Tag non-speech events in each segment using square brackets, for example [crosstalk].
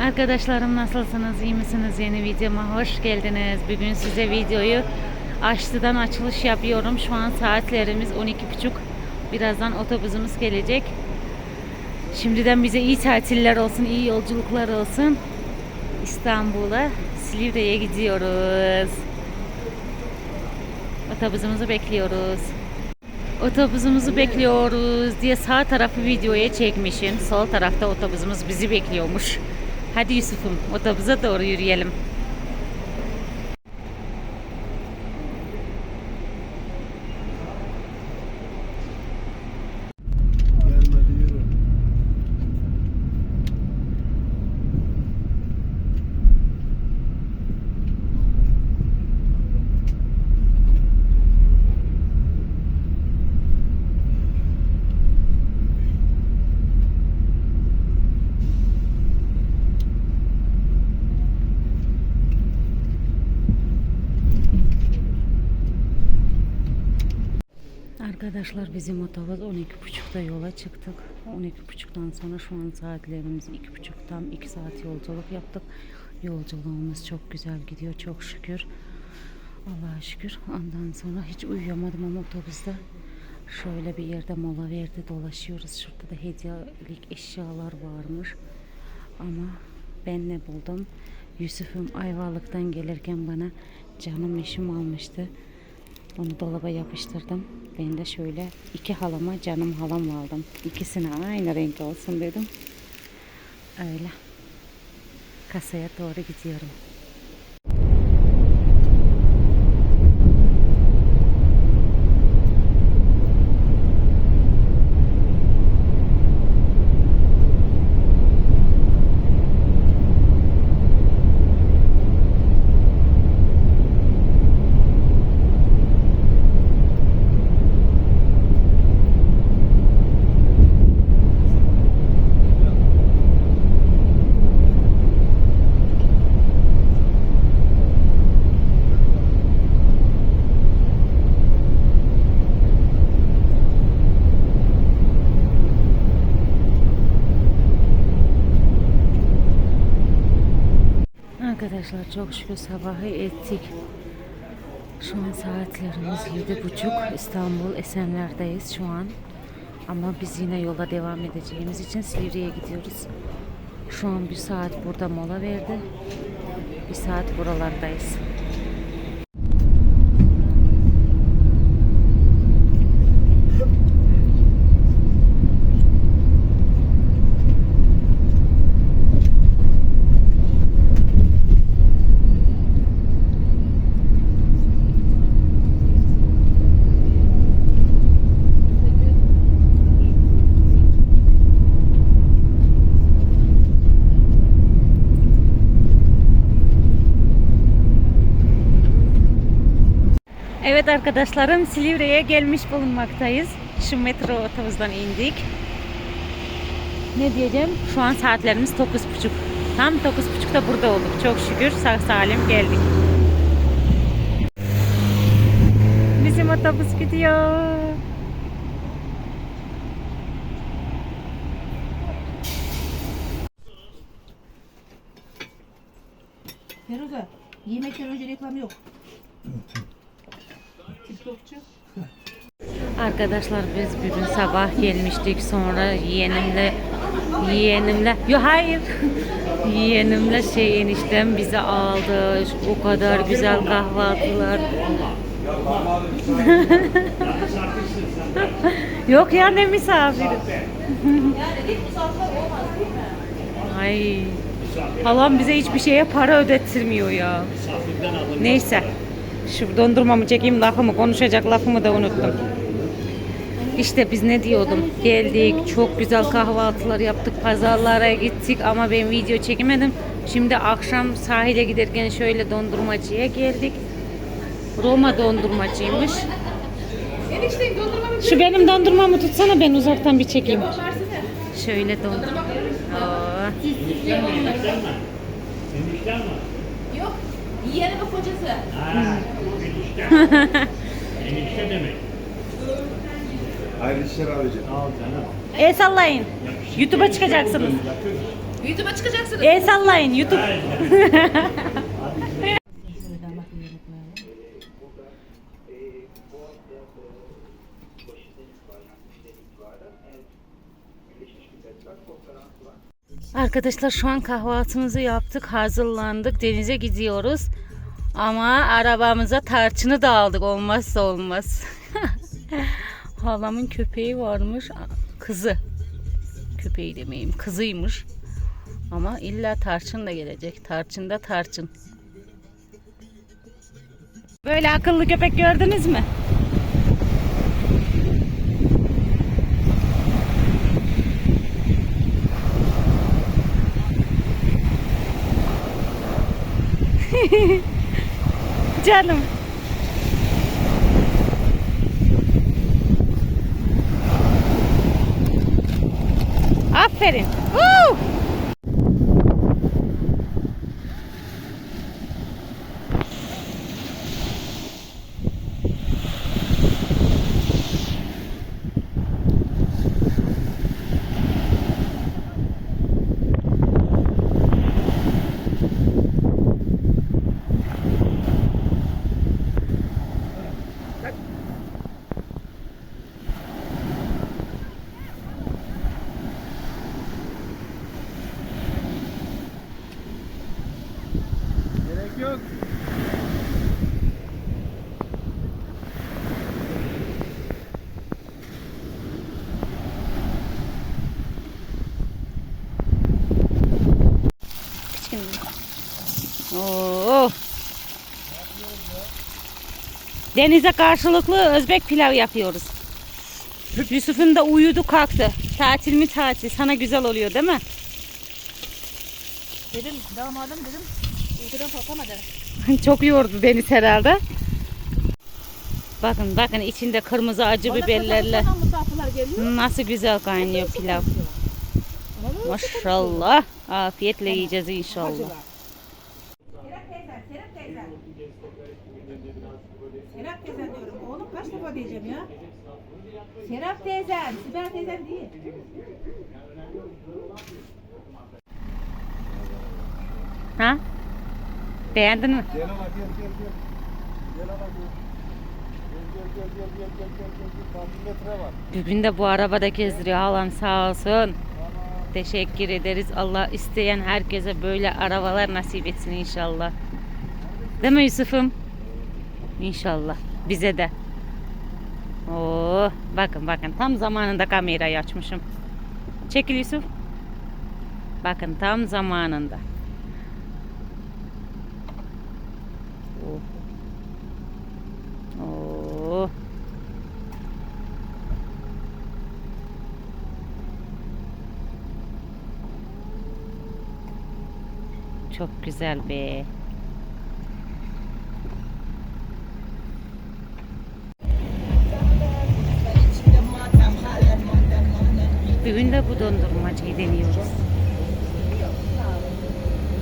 Arkadaşlarım nasılsınız? iyi misiniz? Yeni videoma hoş geldiniz. Bugün size videoyu açtıdan açılış yapıyorum. Şu an saatlerimiz 12.30. Birazdan otobüsümüz gelecek. Şimdiden bize iyi tatiller olsun, iyi yolculuklar olsun. İstanbul'a, Silivri'ye gidiyoruz. Otobüsümüzü bekliyoruz. Otobüsümüzü bekliyoruz diye sağ tarafı videoya çekmişim. Sol tarafta otobüsümüz bizi bekliyormuş. Hadi Yusuf'um otobüse doğru yürüyelim. Arkadaşlar bizim otobüs 12.30'da yola çıktık. 12.30'dan sonra şu an saatlerimiz 2.30 tam 2 saat yolculuk yaptık. Yolculuğumuz çok güzel gidiyor çok şükür. Allah'a şükür. Ondan sonra hiç uyuyamadım ama otobüste şöyle bir yerde mola verdi dolaşıyoruz. Şurada da hediyelik eşyalar varmış. Ama ben ne buldum? Yusuf'um Ayvalık'tan gelirken bana canım eşim almıştı. Onu dolaba yapıştırdım. Ben de şöyle iki halama canım halam aldım. İkisine aynı renk olsun dedim. Öyle. Kasaya doğru gidiyorum. Arkadaşlar çok şükür sabahı ettik. Şu an saatlerimiz yedi buçuk. İstanbul Esenler'deyiz şu an. Ama biz yine yola devam edeceğimiz için Sivri'ye gidiyoruz. Şu an bir saat burada mola verdi. Bir saat buralardayız. Evet arkadaşlarım Silivri'ye gelmiş bulunmaktayız. Şu metro otobüsten indik. Ne diyeceğim? Şu an saatlerimiz 9.30. Tam 9.30'da burada olduk. Çok şükür sağ salim geldik. Bizim otobüs gidiyor. Feruza, yemekten önce reklam yok. [laughs] Arkadaşlar biz bugün sabah gelmiştik sonra yeğenimle yeğenimle yo hayır. Yeğenimle şey eniştem bizi aldı o kadar güzel kahvaltılar [laughs] yok ya ne misafiri [laughs] ay halam bize hiçbir şeye para ödettirmiyor ya. Neyse şu dondurmamı çekeyim lafımı konuşacak lafımı da unuttum. İşte biz ne diyordum? Geldik, çok güzel kahvaltılar yaptık, pazarlara gittik ama ben video çekemedim. Şimdi akşam sahile giderken şöyle dondurmacıya geldik. Roma dondurmacıymış. Şu benim dondurmamı tutsana ben uzaktan bir çekeyim. Şöyle dondurma. Yok, yiyenin o kocası. [laughs] Enişte demek. Hayırlı işler abicim. Al canım. El sallayın. YouTube'a çıkacaksınız. YouTube'a çıkacaksınız. El sallayın YouTube. Arkadaşlar şu an kahvaltımızı yaptık, hazırlandık, denize gidiyoruz. Ama arabamıza tarçını da aldık, olmazsa olmaz. [laughs] Halamın köpeği varmış, kızı. Köpeği demeyeyim, kızıymış. Ama illa tarçın da gelecek. Tarçın da tarçın. Böyle akıllı köpek gördünüz mü? [laughs] Canım. Aferin. Woo! Yok. Oo. Denize karşılıklı Özbek pilav yapıyoruz. Yusuf'un da uyudu kalktı. Tatil mi tatil? Sana güzel oluyor değil mi? Dedim damadım dedim. Uykudan kalkamadı. [laughs] Çok yordu deniz herhalde. Bakın bakın içinde kırmızı acı biberlerle misafirler geliyor. nasıl güzel kaynıyor pilav. Maşallah. Afiyetle yiyeceğiz inşallah. Serap teyzen diyorum. Oğlum kaç defa diyeceğim ya? Serap teyzen, Sibel teyzen değil. Ha? Beğendin mi? Gel ona gel gel gel. Gel ona gel. Bugün de bu arabada gezdiriyor halam sağ olsun. Teşekkür ederiz. Allah isteyen herkese böyle arabalar nasip etsin inşallah. Değil mi Yusuf'um? İnşallah. Bize de. Oo, bakın bakın tam zamanında kamerayı açmışım. Çekil Yusuf. Bakın tam zamanında. Çok güzel be. Bugün de bu dondurmacıyı deniyoruz.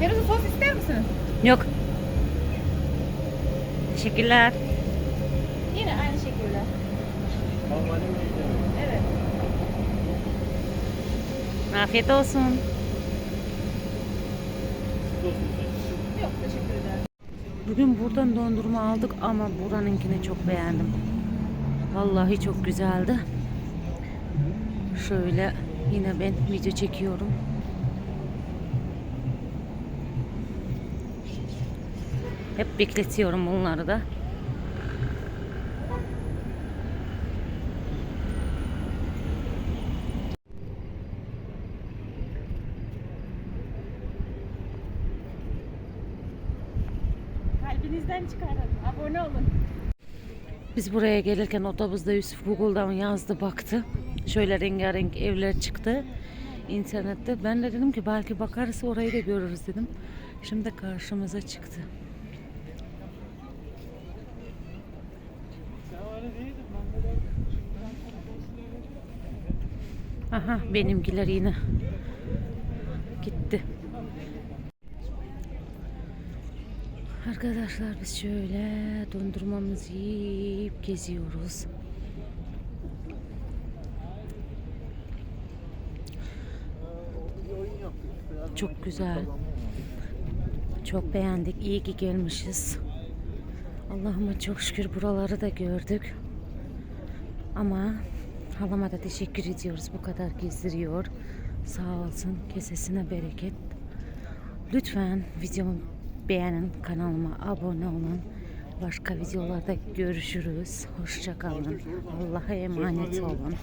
Feruze sos ister misin? Yok. Teşekkürler. Yine aynı şekilde. Evet. Afiyet olsun. Yok teşekkür ederim. Bugün buradan dondurma aldık ama buranınkini çok beğendim. Vallahi çok güzeldi. Şöyle yine ben video çekiyorum. Hep bekletiyorum bunları da. Kalbinizden çıkarın. Abone olun. Biz buraya gelirken otobüste Yusuf Google'dan yazdı baktı. Şöyle rengarenk evler çıktı internette. Ben de dedim ki belki bakarız orayı da görürüz dedim. Şimdi karşımıza çıktı. Aha benimkiler yine Arkadaşlar biz şöyle dondurmamızı yiyip geziyoruz. Çok güzel. Çok beğendik. İyi ki gelmişiz. Allah'ıma çok şükür buraları da gördük. Ama halama da teşekkür ediyoruz. Bu kadar gezdiriyor. Sağ olsun. Kesesine bereket. Lütfen videomu beğenin. Kanalıma abone olun. Başka videolarda görüşürüz. Hoşça kalın. Allah'a emanet olun.